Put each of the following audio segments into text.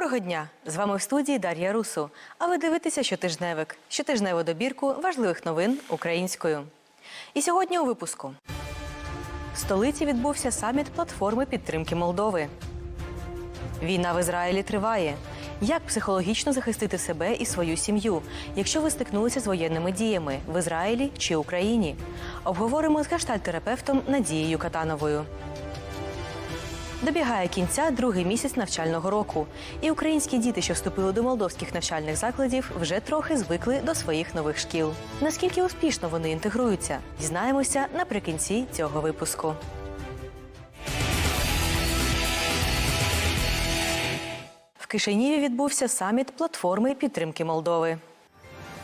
Доброго дня! З вами в студії Дар'я Русу. А ви дивитеся щотижневик, щотижневу добірку важливих новин українською. І сьогодні у випуску. В столиці відбувся саміт платформи підтримки Молдови. Війна в Ізраїлі триває. Як психологічно захистити себе і свою сім'ю, якщо ви стикнулися з воєнними діями в Ізраїлі чи Україні? Обговоримо з гештальт-терапевтом Надією Катановою. Добігає кінця другий місяць навчального року, і українські діти, що вступили до молдовських навчальних закладів, вже трохи звикли до своїх нових шкіл. Наскільки успішно вони інтегруються, дізнаємося наприкінці цього випуску. В Кишиніві відбувся саміт платформи підтримки Молдови.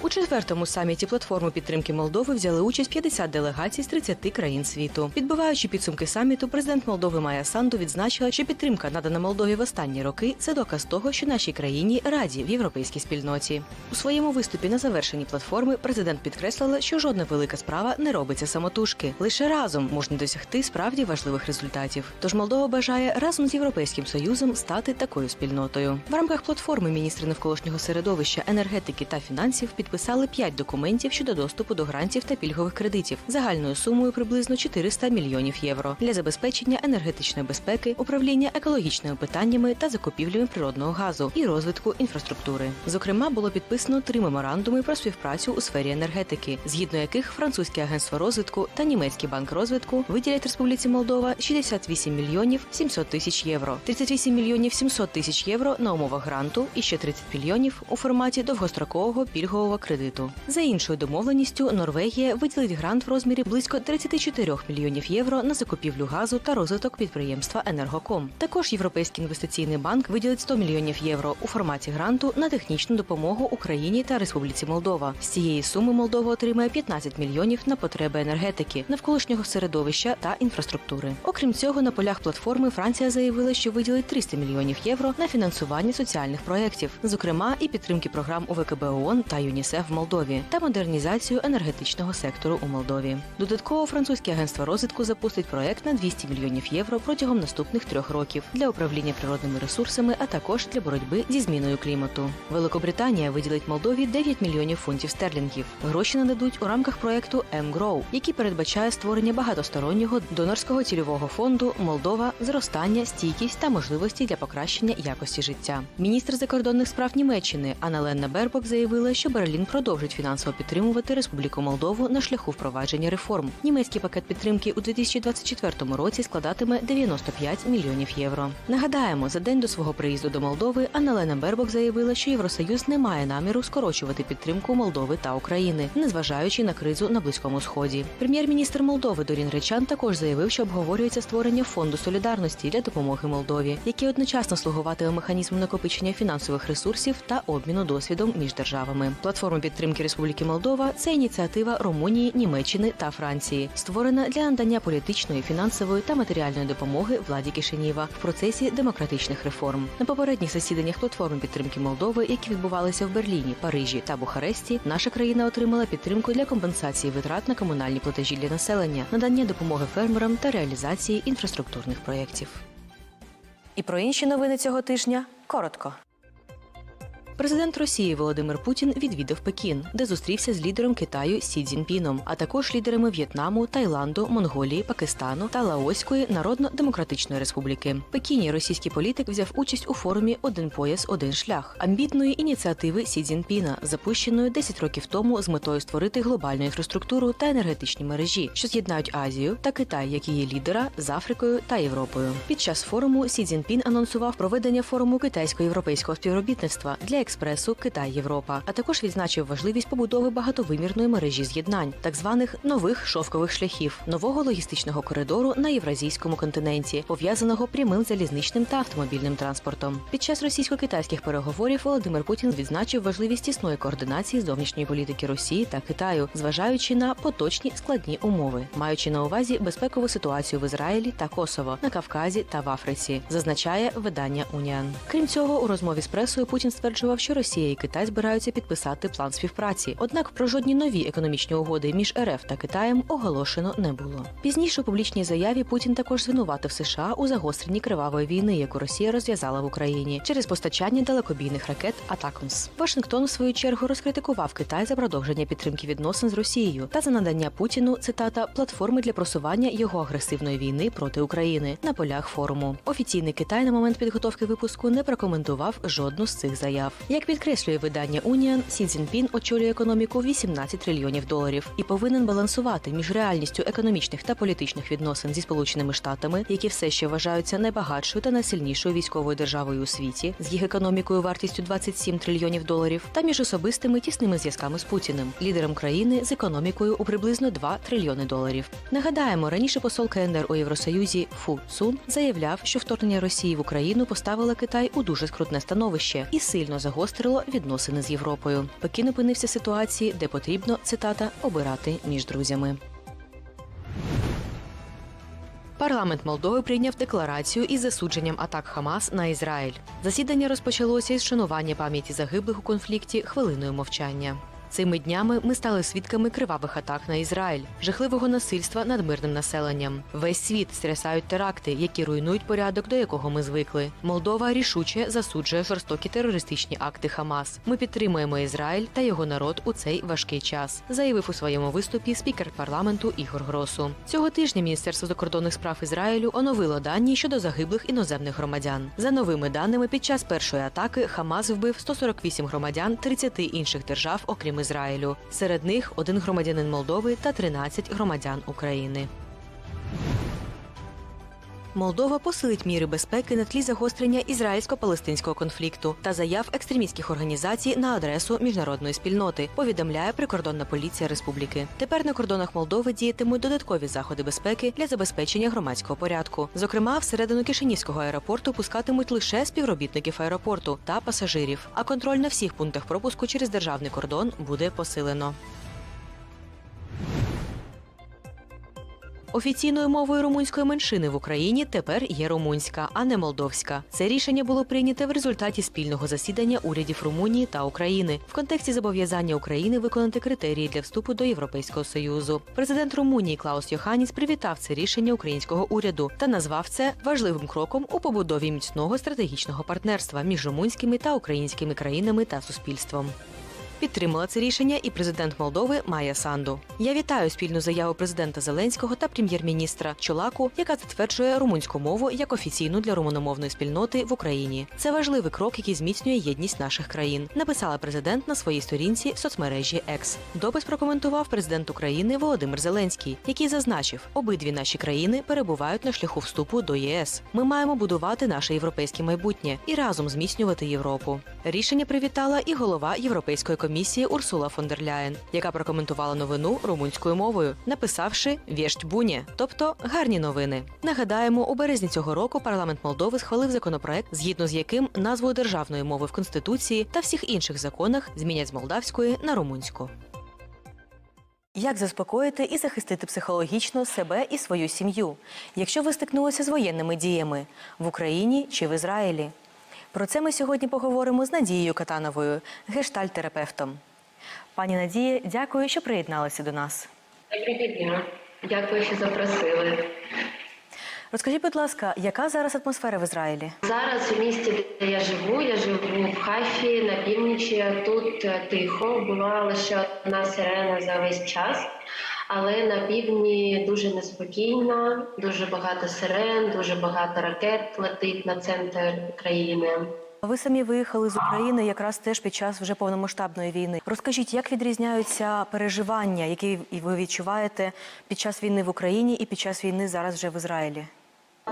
У четвертому саміті платформи підтримки Молдови взяли участь 50 делегацій з 30 країн світу. Підбиваючи підсумки саміту, президент Молдови Майя Санду відзначила, що підтримка надана Молдові в останні роки це доказ того, що нашій країні раді в європейській спільноті. У своєму виступі на завершенні платформи президент підкреслила, що жодна велика справа не робиться самотужки. Лише разом можна досягти справді важливих результатів. Тож Молдова бажає разом з європейським союзом стати такою спільнотою. В рамках платформи міністри навколишнього середовища, енергетики та фінансів підписали п'ять документів щодо доступу до грантів та пільгових кредитів загальною сумою приблизно 400 мільйонів євро для забезпечення енергетичної безпеки, управління екологічними питаннями та закупівлями природного газу і розвитку інфраструктури. Зокрема, було підписано три меморандуми про співпрацю у сфері енергетики, згідно яких французьке агентство розвитку та німецький банк розвитку виділять Республіці Молдова 68 мільйонів 700 тисяч євро, 38 мільйонів 700 тисяч євро на умовах гранту і ще 30 мільйонів у форматі довгострокового пільгового кредиту. За іншою домовленістю, Норвегія виділить грант в розмірі близько 34 мільйонів євро на закупівлю газу та розвиток підприємства Енергоком. Також Європейський інвестиційний банк виділить 100 мільйонів євро у форматі гранту на технічну допомогу Україні та Республіці Молдова. З цієї суми Молдова отримає 15 мільйонів на потреби енергетики, навколишнього середовища та інфраструктури. Окрім цього, на полях платформи Франція заявила, що виділить 300 мільйонів євро на фінансування соціальних проєктів, зокрема і підтримки програм УВКБ ООН та ЮНІСЕФ в Молдові та модернізацію енергетичного сектору у Молдові. Додатково французьке агентство розвитку запустить проект на 200 мільйонів євро протягом наступних трьох років для управління природними ресурсами, а також для боротьби зі зміною клімату. Великобританія виділить Молдові 9 мільйонів фунтів стерлінгів. Гроші нададуть у рамках проекту МГРОУ, який передбачає створення багатостороннього донорського цільового фонду Молдова, зростання, стійкість та можливості для покращення якості життя. Міністр закордонних справ Німеччини Анна Бербок заявила, що Берлін продовжить фінансово підтримувати Республіку Молдову на шляху впровадження реформ. Німецький пакет підтримки у 2024 році складатиме 95 мільйонів євро. Нагадаємо, за день до свого приїзду до Молдови Анна Лена Бербок заявила, що Євросоюз не має наміру скорочувати підтримку Молдови та України, незважаючи на кризу на близькому сході. Прем'єр-міністр Молдови Дорін Речан також заявив, що обговорюється створення фонду солідарності для допомоги Молдові, який одночасно слугуватиме механізмом накопичення фінансових ресурсів та обміну досвідом між державами. Платформа підтримки Республіки Молдова це ініціатива Румунії, Німеччини та Франції, створена для надання політичної, фінансової та матеріальної допомоги владі Кишиніва в процесі демократичних реформ. На попередніх засіданнях платформи підтримки Молдови, які відбувалися в Берліні, Парижі та Бухаресті, наша країна отримала підтримку для компенсації витрат на комунальні платежі для населення, надання допомоги фермерам та реалізації інфраструктурних проєктів. І про інші новини цього тижня коротко. Президент Росії Володимир Путін відвідав Пекін, де зустрівся з лідером Китаю Сі Цзіньпіном, а також лідерами В'єтнаму, Таїланду, Монголії, Пакистану та Лаоської Народно-Демократичної Республіки. Пекіні російський політик взяв участь у форумі Один пояс, один шлях амбітної ініціативи Сі Цзіньпіна, запущеної 10 років тому з метою створити глобальну інфраструктуру та енергетичні мережі, що з'єднають Азію та Китай як її лідера з Африкою та Європою. Під час форуму Сі Цзіньпін анонсував проведення форуму китайсько-європейського співробітництва для експресу Китай Європа, а також відзначив важливість побудови багатовимірної мережі з'єднань, так званих нових шовкових шляхів, нового логістичного коридору на євразійському континенті, пов'язаного прямим залізничним та автомобільним транспортом. Під час російсько-китайських переговорів Володимир Путін відзначив важливість тісної координації зовнішньої політики Росії та Китаю, зважаючи на поточні складні умови, маючи на увазі безпекову ситуацію в Ізраїлі та Косово, на Кавказі та в Африці, зазначає видання Уніан. Крім цього, у розмові з пресою Путін стверджував, стверджував, що Росія і Китай збираються підписати план співпраці. Однак про жодні нові економічні угоди між РФ та Китаєм оголошено не було. Пізніше у публічній заяві Путін також звинуватив США у загостренні кривавої війни, яку Росія розв'язала в Україні через постачання далекобійних ракет Атакмс. Вашингтон, в свою чергу, розкритикував Китай за продовження підтримки відносин з Росією та за надання Путіну цитата платформи для просування його агресивної війни проти України на полях форуму. Офіційний Китай на момент підготовки випуску не прокоментував жодну з цих заяв. Як підкреслює видання Уніан, Сі Цзіньпін очолює економіку 18 трильйонів доларів і повинен балансувати між реальністю економічних та політичних відносин зі сполученими штатами, які все ще вважаються найбагатшою та найсильнішою військовою державою у світі, з їх економікою вартістю 27 трильйонів доларів, та між особистими тісними зв'язками з Путіним, лідером країни з економікою у приблизно 2 трильйони доларів. Нагадаємо, раніше посол КНДР у Євросоюзі Фу Цун заявляв, що вторгнення Росії в Україну поставило Китай у дуже скрутне становище і сильно загострило відносини з Європою. Пекін опинився в ситуації, де потрібно цитата обирати між друзями. Парламент Молдови прийняв декларацію із засудженням атак Хамас на Ізраїль. Засідання розпочалося із шанування пам'яті загиблих у конфлікті хвилиною мовчання. Цими днями ми стали свідками кривавих атак на Ізраїль, жахливого насильства над мирним населенням. Весь світ стрясають теракти, які руйнують порядок, до якого ми звикли. Молдова рішуче засуджує жорстокі терористичні акти Хамас. Ми підтримуємо Ізраїль та його народ у цей важкий час, заявив у своєму виступі спікер парламенту Ігор Гросу. Цього тижня Міністерство закордонних справ Ізраїлю оновило дані щодо загиблих іноземних громадян. За новими даними, під час першої атаки Хамас вбив 148 громадян 30 інших держав, окрім Ізраїлю. Серед них один громадянин Молдови та 13 громадян України. Молдова посилить міри безпеки на тлі загострення ізраїльсько-палестинського конфлікту та заяв екстремістських організацій на адресу міжнародної спільноти. Повідомляє прикордонна поліція республіки. Тепер на кордонах Молдови діятимуть додаткові заходи безпеки для забезпечення громадського порядку. Зокрема, всередину Кишинівського аеропорту пускатимуть лише співробітників аеропорту та пасажирів. А контроль на всіх пунктах пропуску через державний кордон буде посилено. Офіційною мовою румунської меншини в Україні тепер є румунська, а не молдовська. Це рішення було прийнято в результаті спільного засідання урядів Румунії та України в контексті зобов'язання України виконати критерії для вступу до Європейського союзу. Президент Румунії Клаус Йоханіс привітав це рішення українського уряду та назвав це важливим кроком у побудові міцного стратегічного партнерства між румунськими та українськими країнами та суспільством. Підтримала це рішення і президент Молдови Майя Санду. Я вітаю спільну заяву президента Зеленського та прем'єр-міністра Чолаку, яка затверджує румунську мову як офіційну для румуномовної спільноти в Україні. Це важливий крок, який зміцнює єдність наших країн. Написала президент на своїй сторінці в соцмережі X. Допис прокоментував президент України Володимир Зеленський, який зазначив, обидві наші країни перебувають на шляху вступу до ЄС. Ми маємо будувати наше європейське майбутнє і разом зміцнювати Європу. Рішення привітала і голова Європейської комісії Урсула фон дер Ляєн, яка прокоментувала новину румунською мовою, написавши «Вєшть буні», тобто гарні новини. Нагадаємо, у березні цього року парламент Молдови схвалив законопроект, згідно з яким назву державної мови в конституції та всіх інших законах змінять з молдавської на румунську. Як заспокоїти і захистити психологічно себе і свою сім'ю, якщо ви стикнулися з воєнними діями в Україні чи в Ізраїлі? Про це ми сьогодні поговоримо з Надією Катановою, гештальт-терапевтом. Пані Надія, дякую, що приєдналися до нас. Доброго дня. Дякую, що запросили. Розкажіть, будь ласка, яка зараз атмосфера в Ізраїлі? Зараз у місті, де я живу, я живу в Хафі на північі. Тут е, тихо, була лише одна сирена за весь час, але на півдні дуже неспокійно, дуже багато сирен, дуже багато ракет летить на центр країни. Ви самі виїхали з України якраз теж під час вже повномасштабної війни. Розкажіть, як відрізняються переживання, які ви відчуваєте під час війни в Україні і під час війни зараз вже в Ізраїлі?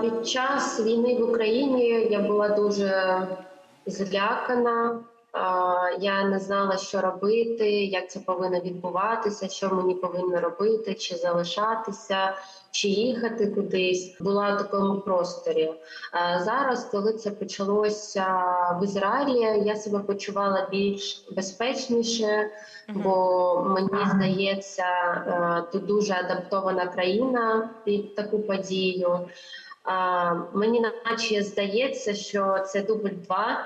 Під час війни в Україні я була дуже злякана. Я не знала, що робити, як це повинно відбуватися, що мені повинно робити, чи залишатися, чи їхати кудись. Була в такому просторі. Зараз, коли це почалося в Ізраїлі, я себе почувала більш безпечніше, бо мені здається, тут дуже адаптована країна під таку подію. Мені наче здається, що це дубль два,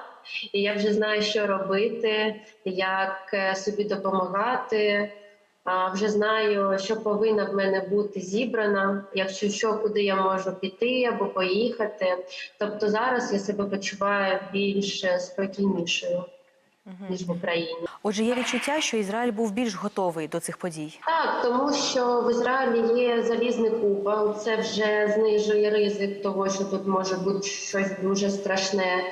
і я вже знаю, що робити, як е, собі допомагати. Вже знаю, що повинна в мене бути зібрана, якщо що, куди я можу піти або поїхати. Тобто зараз я себе почуваю більш е, спокійнішою ніж в Україні. Отже, є відчуття, що Ізраїль був більш готовий до цих подій. Так, тому що в Ізраїлі є залізний купол. Це вже знижує ризик того, що тут може бути щось дуже страшне.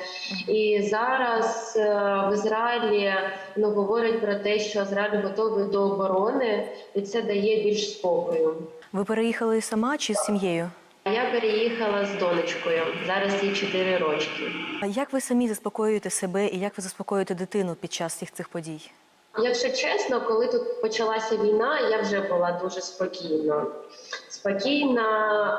І зараз е, в Ізраїлі ну, говорять про те, що Ізраїль готовий до оборони, і це дає більш спокою. Ви переїхали сама чи з сім'єю? Я переїхала з донечкою. Зараз їй 4 рочки. А як ви самі заспокоюєте себе і як ви заспокоюєте дитину під час всіх цих подій? Якщо чесно, коли тут почалася війна, я вже була дуже спокійна. Спокійна,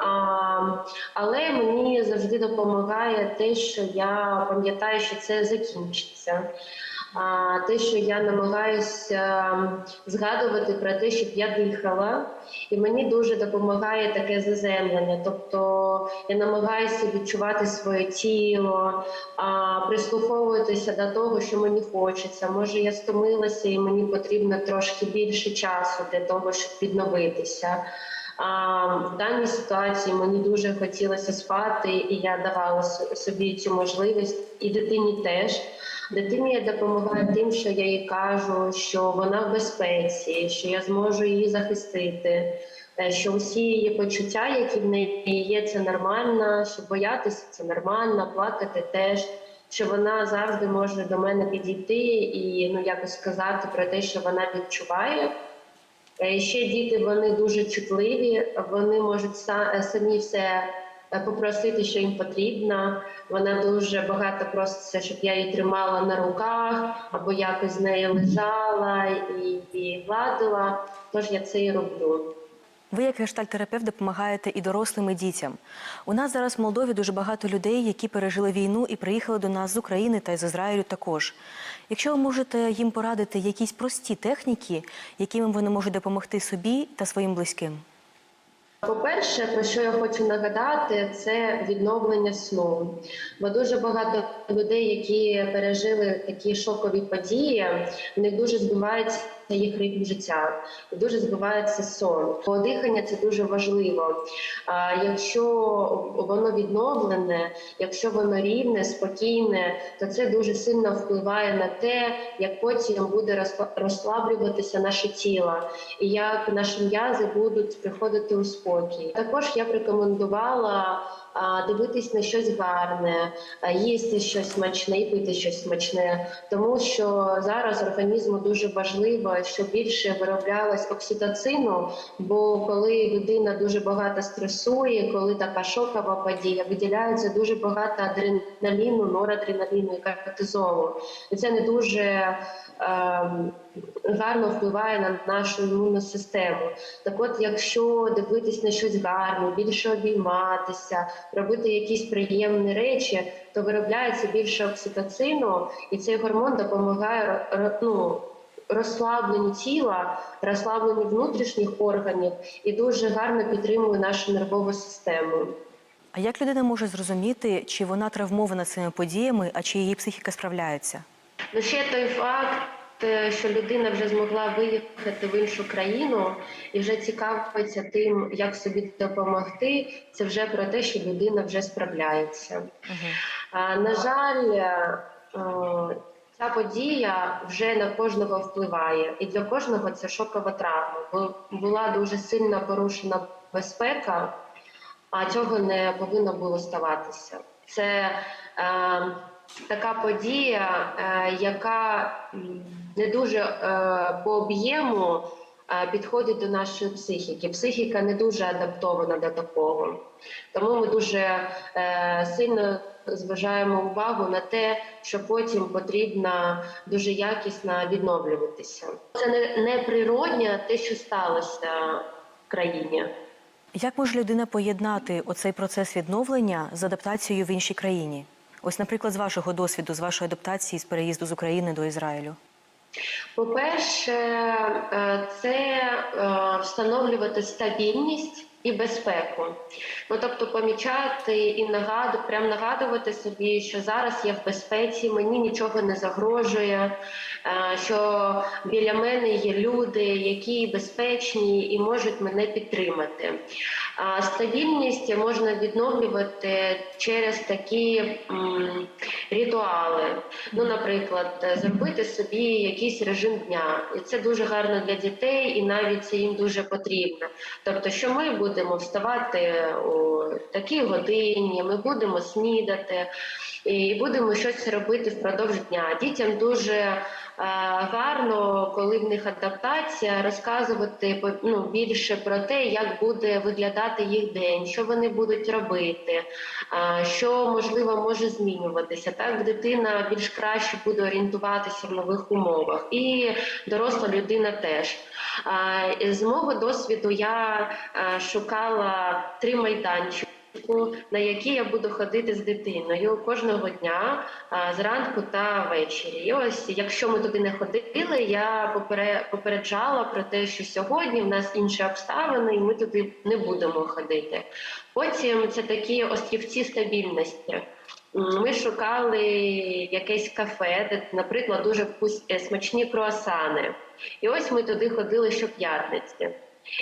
а, але мені завжди допомагає те, що я пам'ятаю, що це закінчиться. А, те, що я намагаюся згадувати про те, щоб я дихала, і мені дуже допомагає таке заземлення. Тобто я намагаюся відчувати своє тіло, прислуховуватися до того, що мені хочеться. Може, я стомилася, і мені потрібно трошки більше часу для того, щоб відновитися. А в даній ситуації мені дуже хотілося спати, і я давала собі цю можливість, і дитині теж. Дитині я допомагаю тим, що я їй кажу, що вона в безпеці, що я зможу її захистити, е, що усі її почуття, які в неї є, це нормально, що боятися це нормально, плакати теж. Що вона завжди може до мене підійти і ну якось сказати про те, що вона відчуває. Е, Ще діти вони дуже чутливі, вони можуть самі все попросити, що їм потрібно. Вона дуже багато проситься, щоб я її тримала на руках або якось з нею лежала і, і гладила. Тож я це і роблю. Ви, як гештальтерапевт, допомагаєте і дорослим, і дітям. У нас зараз в Молдові дуже багато людей, які пережили війну і приїхали до нас з України та з Ізраїлю також. Якщо ви можете їм порадити якісь прості техніки, якими вони можуть допомогти собі та своїм близьким. По-перше, про що я хочу нагадати, це відновлення сну. Бо дуже багато людей, які пережили такі шокові події, в них дуже збивається їх ритм життя, дуже збивається сон. Дихання це дуже важливо. А якщо воно відновлене, якщо воно рівне, спокійне, то це дуже сильно впливає на те, як потім буде розслаблюватися наше тіло, і як наші м'язи будуть приходити у спокій. Також я б рекомендувала дивитись на щось гарне, їсти щось смачне і пити щось смачне, тому що зараз організму дуже важливо, щоб більше вироблялось окситоцину, бо коли людина дуже багато стресує, коли така шокова подія, виділяється дуже багато адреналіну, норадреналіну і кортизолу. І це не дуже гарно впливає на нашу імунну систему. Так от, якщо дивитись на щось гарне, більше обійматися, робити якісь приємні речі, то виробляється більше окситоцину, і цей гормон допомагає ну, розслабленню тіла, розслабленню внутрішніх органів і дуже гарно підтримує нашу нервову систему. А як людина може зрозуміти, чи вона травмована цими подіями, а чи її психіка справляється? Ну ще той факт, що людина вже змогла виїхати в іншу країну і вже цікавиться тим, як собі допомогти. Це вже про те, що людина вже справляється. А, На жаль, е, ця подія вже на кожного впливає, і для кожного це шокова травма. Бо була дуже сильно порушена безпека, а цього не повинно було ставатися. Це е, така подія, е, яка не дуже е, по об'єму е, підходить до нашої психіки. Психіка не дуже адаптована до такого. Тому ми дуже сильно зважаємо увагу на те, що потім потрібно дуже якісно відновлюватися. Це не, природнє те, що сталося в країні. Як може людина поєднати оцей процес відновлення з адаптацією в іншій країні? Ось, наприклад, з вашого досвіду, з вашої адаптації з переїзду з України до Ізраїлю. По-перше, е, це е, встановлювати стабільність і безпеку. Ну тобто помічати і нагадувати, прям нагадувати собі, що зараз я в безпеці, мені нічого не загрожує, е, що біля мене є люди, які безпечні і можуть мене підтримати. А стабільність можна відновлювати через такі ритуали. Ну, наприклад, зробити собі якийсь режим дня, і це дуже гарно для дітей, і навіть це їм дуже потрібно. Тобто, що ми будемо вставати у такій годині, ми будемо снідати і будемо щось робити впродовж дня. Дітям дуже гарно, коли в них адаптація, розказувати ну, більше про те, як буде виглядати їх день, що вони будуть робити, що можливо може змінюватися. Так дитина більш краще буде орієнтуватися в нових умовах, і доросла людина теж. З мого досвіду я шукала три майданчики. На які я буду ходити з дитиною кожного дня зранку та ввечері. І ось, якщо ми туди не ходили, я попере- попереджала про те, що сьогодні в нас інші обставини, і ми туди не будемо ходити. Потім це такі острівці стабільності. Ми шукали якесь кафе, де, наприклад, дуже е, смачні круасани. І ось ми туди ходили щоп'ятниці.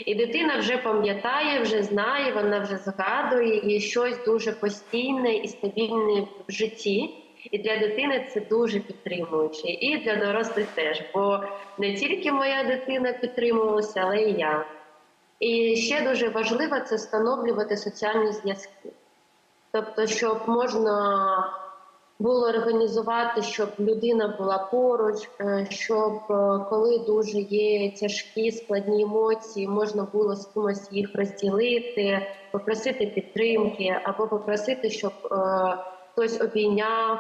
І дитина вже пам'ятає, вже знає, вона вже згадує і щось дуже постійне і стабільне в житті. І для дитини це дуже підтримуюче, і для дорослих теж. Бо не тільки моя дитина підтримувалася, але і я. І ще дуже важливо це встановлювати соціальні зв'язки. Тобто, щоб можна було організувати, щоб людина була поруч, е, щоб е, коли дуже є тяжкі складні емоції, можна було з кимось їх розділити, попросити підтримки, або попросити, щоб е, хтось обійняв,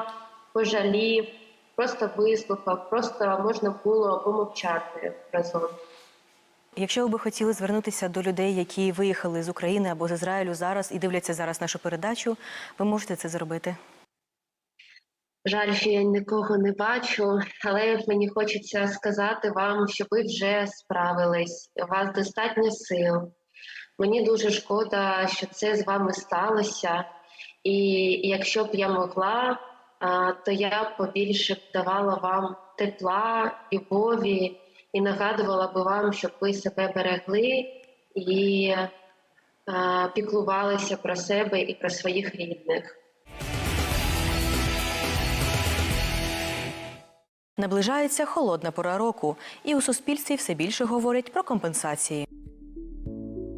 пожалів, просто вислухав, просто можна було помовчати разом. Якщо ви би хотіли звернутися до людей, які виїхали з України або з Ізраїлю зараз і дивляться зараз нашу передачу, ви можете це зробити. Жаль, що я нікого не бачу, але мені хочеться сказати вам, що ви вже справились. У вас достатньо сил. Мені дуже шкода, що це з вами сталося. І якщо б я могла, то я б побільше б давала вам тепла, любові і нагадувала би вам, щоб ви себе берегли і піклувалися про себе і про своїх рідних. Наближається холодна пора року, і у суспільстві все більше говорять про компенсації.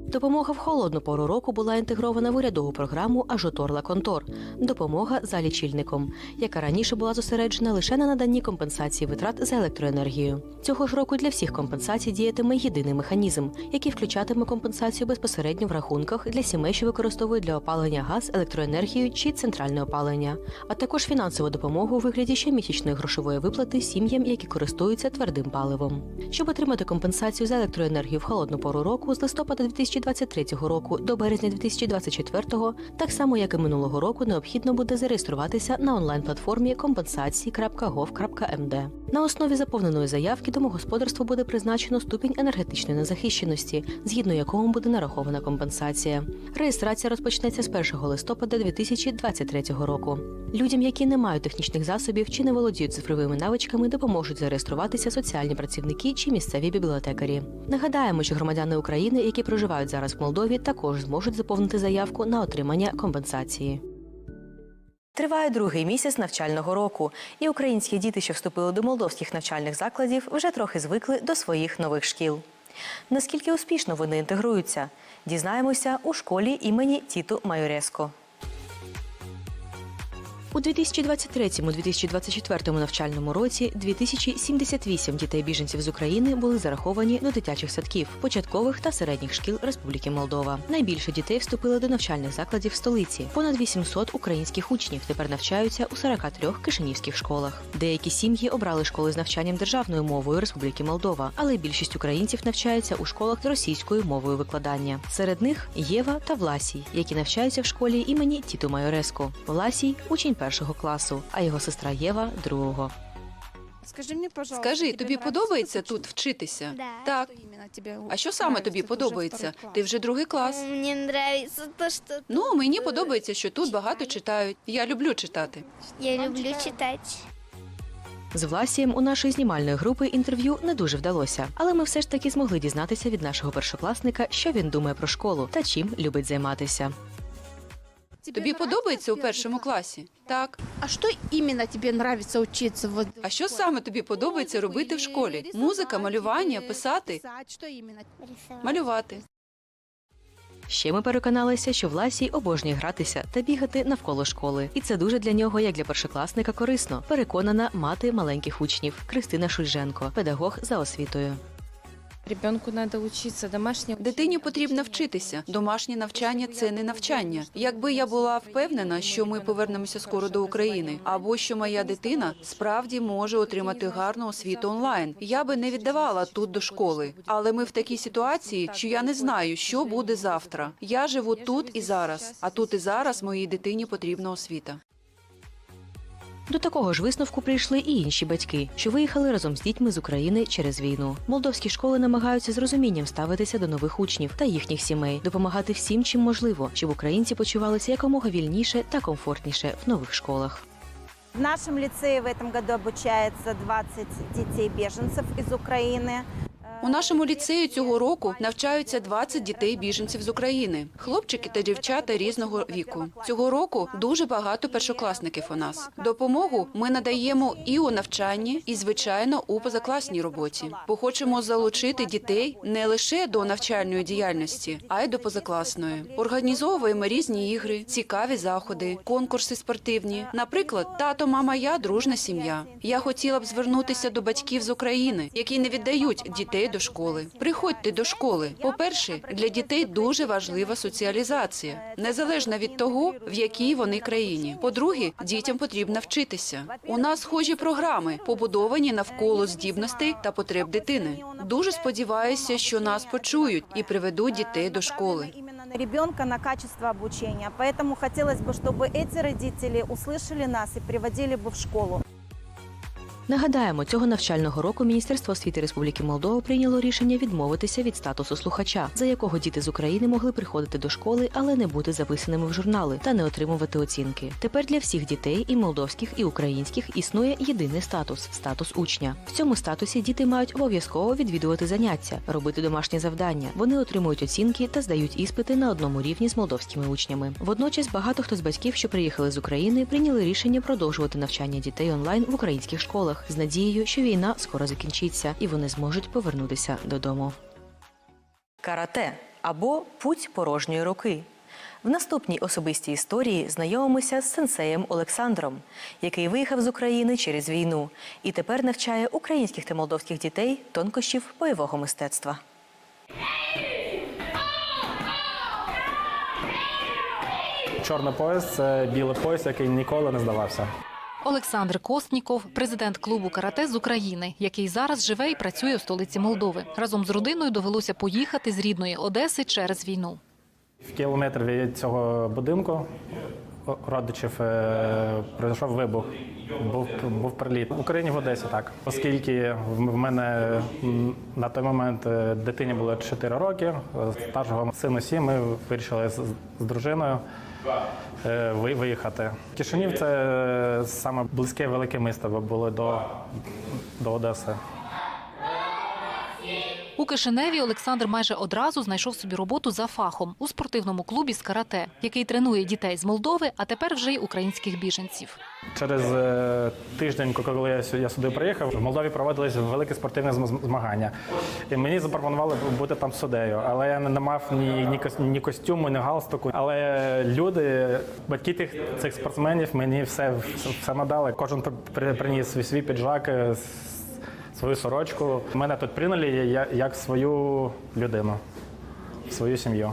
Допомога в холодну пору року була інтегрована в урядову програму Ажоторла Контор допомога за лічильником, яка раніше була зосереджена лише на наданні компенсації витрат за електроенергію. Цього ж року для всіх компенсацій діятиме єдиний механізм, який включатиме компенсацію безпосередньо в рахунках для сімей, що використовують для опалення газ, електроенергію чи центральне опалення, а також фінансову допомогу у вигляді щомісячної грошової виплати сім'ям, які користуються твердим паливом. Щоб отримати компенсацію за електроенергію в холодну пору року з листопада 2023 року до березня 2024, так само як і минулого року, необхідно буде зареєструватися на онлайн-платформі компенсації.gov.md. На основі заповненої заявки домогосподарству буде призначено ступінь енергетичної незахищеності, згідно якому буде нарахована компенсація. Реєстрація розпочнеться з 1 листопада 2023 року. Людям, які не мають технічних засобів чи не володіють цифровими навичками, допоможуть зареєструватися соціальні працівники чи місцеві бібліотекарі. Нагадаємо, що громадяни України, які проживають зараз в Молдові, також зможуть заповнити заявку на отримання компенсації. Триває другий місяць навчального року, і українські діти, що вступили до молдовських навчальних закладів, вже трохи звикли до своїх нових шкіл. Наскільки успішно вони інтегруються, дізнаємося у школі імені Тіту Майореско. У 2023-2024 навчальному році 2078 дітей біженців з України були зараховані до дитячих садків, початкових та середніх шкіл Республіки Молдова. Найбільше дітей вступили до навчальних закладів столиці. Понад 800 українських учнів тепер навчаються у 43 кишинівських школах. Деякі сім'ї обрали школи з навчанням державною мовою Республіки Молдова, але більшість українців навчаються у школах з російською мовою викладання. Серед них Єва та Власій, які навчаються в школі імені Тіту Майореско. Власій учень першого класу, а його сестра Єва другого. Скажи мені, пожалуйста, Скажи, тобі подобається тут вчитися? Да. Так. А що саме тобі подобається? Ти вже другий клас. Мне нравится то, что Ну, мені подобається, що тут багато читають. Я люблю читати. я люблю читать. З Власієм у нашої знімальної групи інтерв'ю не дуже вдалося, але ми все ж таки змогли дізнатися від нашого першокласника, що він думає про школу та чим любить займатися. Тобі подобається у першому класі? Так. А что именно тебе нравится учиться? Вот, А що саме тобі подобається робити в школі? Музика, малювання, писати, малювати. Ще ми переконалися, що Власій обожнює гратися та бігати навколо школи, і це дуже для нього, як для першокласника, корисно. Переконана мати маленьких учнів Кристина Шульженко, педагог за освітою. Ребенку надо учиться, домашнее Дитині потрібно вчитися. Домашнє навчання це не навчання. Якби я була впевнена, що ми повернемося скоро до України, або що моя дитина справді може отримати гарну освіту онлайн, я би не віддавала тут до школи. Але ми в такій ситуації, що я не знаю, що буде завтра. Я живу тут і зараз, а тут і зараз моїй дитині потрібна освіта. До такого ж висновку прийшли і інші батьки, що виїхали разом з дітьми з України через війну. Молдовські школи намагаються з розумінням ставитися до нових учнів та їхніх сімей, допомагати всім, чим можливо, щоб українці почувалися якомога вільніше та комфортніше в нових школах. В нашем лицее в этом году обучается 20 детей-беженцев из Украины. У нашому ліцеї цього року навчаються 20 дітей біженців з України, хлопчики та дівчата різного віку. Цього року дуже багато першокласників у нас. Допомогу ми надаємо і у навчанні, і звичайно у позакласній роботі. Бо хочемо залучити дітей не лише до навчальної діяльності, а й до позакласної. Організовуємо різні ігри, цікаві заходи, конкурси спортивні. Наприклад, тато, мама, я дружна сім'я. Я хотіла б звернутися до батьків з України, які не віддають дітей до школи. Приходьте до школи. По-перше, для дітей дуже важлива соціалізація, незалежно від того, в якій вони країні. По-друге, дітям потрібно вчитися. У нас схожі програми, побудовані навколо здібностей та потреб дитини. Дуже сподіваюся, що нас почують і приведуть дітей до школи. Именно на ребенка, на качество обучения. Поэтому хотелось бы, чтобы эти родители услышали нас и приводили бы в школу. Нагадаємо, цього навчального року Міністерство освіти Республіки Молдова прийняло рішення відмовитися від статусу слухача, за якого діти з України могли приходити до школи, але не бути записаними в журнали та не отримувати оцінки. Тепер для всіх дітей, і молдовських, і українських, існує єдиний статус статус учня. В цьому статусі діти мають обов'язково відвідувати заняття, робити домашні завдання. Вони отримують оцінки та здають іспити на одному рівні з молдовськими учнями. Водночас багато хто з батьків, що приїхали з України, прийняли рішення продовжувати навчання дітей онлайн в українських школах з надією, що війна скоро закінчиться і вони зможуть повернутися додому. Карате або путь порожньої руки. В наступній особистій історії знайомимося з сенсеєм Олександром, який виїхав з України через війну і тепер навчає українських та молдовських дітей тонкощів бойового мистецтва. Чорний пояс це білий пояс, який ніколи не здавався. Олександр Костніков, президент клубу карате з України, який зараз живе і працює у столиці Молдови. Разом з родиною довелося поїхати з рідної Одеси через війну. В кілометр від цього будинку родичів е, пройшов вибух. Був, був приліт. В Україні в Одесі так. Оскільки в мене на той момент е, дитині було 4 роки, е, старшого сину 7, ми вирішили з, з дружиною виїхати. Кишинів це е, саме близьке велике місто, бо було до, до Одеси. У Кишиневі Олександр майже одразу знайшов собі роботу за фахом у спортивному клубі з карате, який тренує дітей з Молдови, а тепер вже й українських біженців. Через е, тиждень, коли я сю- я сюди приїхав, в Молдові проводились великі спортивні змагання. І мені запропонували бути там суддею, але я не мав ні, ні, кос- костюму, ні галстуку. Але люди, батьки тих цих спортсменів, мені все, все надали. Кожен при- при- приніс свій, свій піджак, е, свою сорочку. Мене тут прийняли як свою людину, свою сім'ю.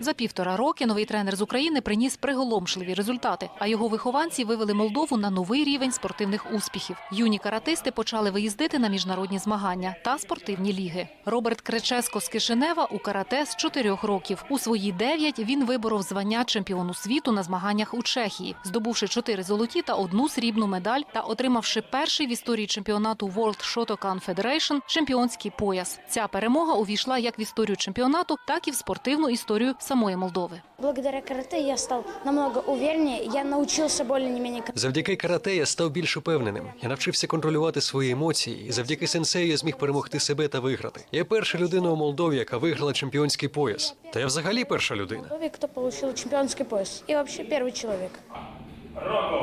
За півтора роки новий тренер з України приніс приголомшливі результати, а його вихованці вивели Молдову на новий рівень спортивних успіхів. Юні каратисти почали виїздити на міжнародні змагання та спортивні ліги. Роберт Креческо з Кишинева у карате з чотирьох років. У свої дев'ять він виборов звання чемпіону світу на змаганнях у Чехії, здобувши чотири золоті та одну срібну медаль та отримавши перший в історії чемпіонату World Shotokan Federation чемпіонський пояс. Ця перемога увійшла як в історію чемпіонату, так і в спортивну історію самої Молдови. Благодаря карате я стал намного увереннее, я научился более-менее Завдяки карате я став більш упевненим. Я навчився контролювати свої емоції, і завдяки сенсею я зміг перемогти себе та виграти. Я перша людина у Молдові, яка виграла чемпіонський пояс. Та я взагалі перша людина. кто получил чемпионский пояс. И вообще первый человек.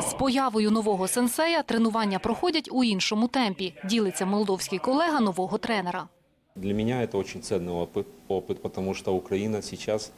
З появою нового сенсея тренування проходять у іншому темпі. Ділиться молдовський колега нового тренера. Для меня это очень ценный опыт, опыт потому что Украина сейчас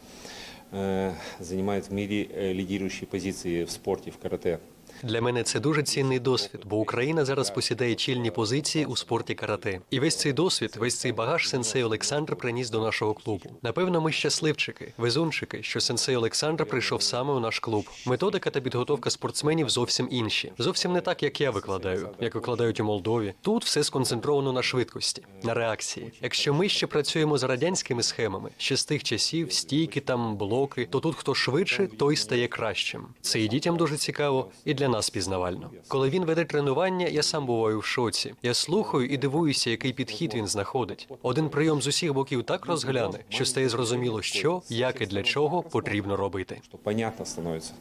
э, занимает в мире э, лидирующие позиции в спорте, в карате. Для мене це дуже цінний досвід, бо Україна зараз посідає чільні позиції у спорті карате. І весь цей досвід, весь цей багаж сенсей Олександр приніс до нашого клубу. Напевно, ми щасливчики, везунчики, що сенсей Олександр прийшов саме у наш клуб. Методика та підготовка спортсменів зовсім інші. Зовсім не так, як я викладаю, як викладають у Молдові. Тут все сконцентровано на швидкості, на реакції. Якщо ми ще працюємо за радянськими схемами, ще з тих часів, стійки там, блоки, то тут хто швидше, той стає кращим. Це і дітям дуже цікаво, і для нас пізнавально. Коли він веде тренування, я сам буваю в шоці. Я слухаю і дивуюся, який підхід він знаходить. Один прийом з усіх боків так розгляне, що стає зрозуміло, що, як і для чого потрібно робити. Понятно становиться.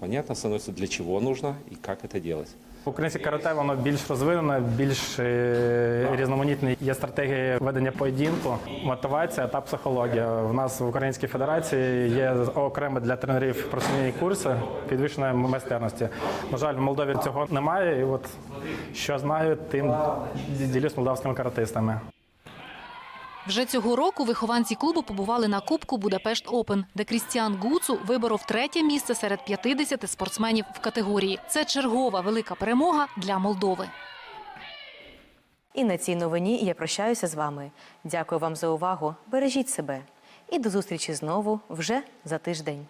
Понятно становиться для чого нужно і як це делать. Українське карате воно більш розвинене, більш е, різноманітне. Є стратегії ведення поєдинку, мотивація та психологія. У нас в Українській Федерації є окремо для тренерів професійні курси підвищеної майстерності. На жаль, в Молдові цього немає. І от що знаю, тим ділюсь молдавськими каратистами. Вже цього року вихованці клубу побували на Кубку Будапешт Опен, де Крістіан Гуцу виборов третє місце серед 50 спортсменів в категорії. Це чергова велика перемога для Молдови. І на цій новині я прощаюся з вами. Дякую вам за увагу. Бережіть себе і до зустрічі знову вже за тиждень.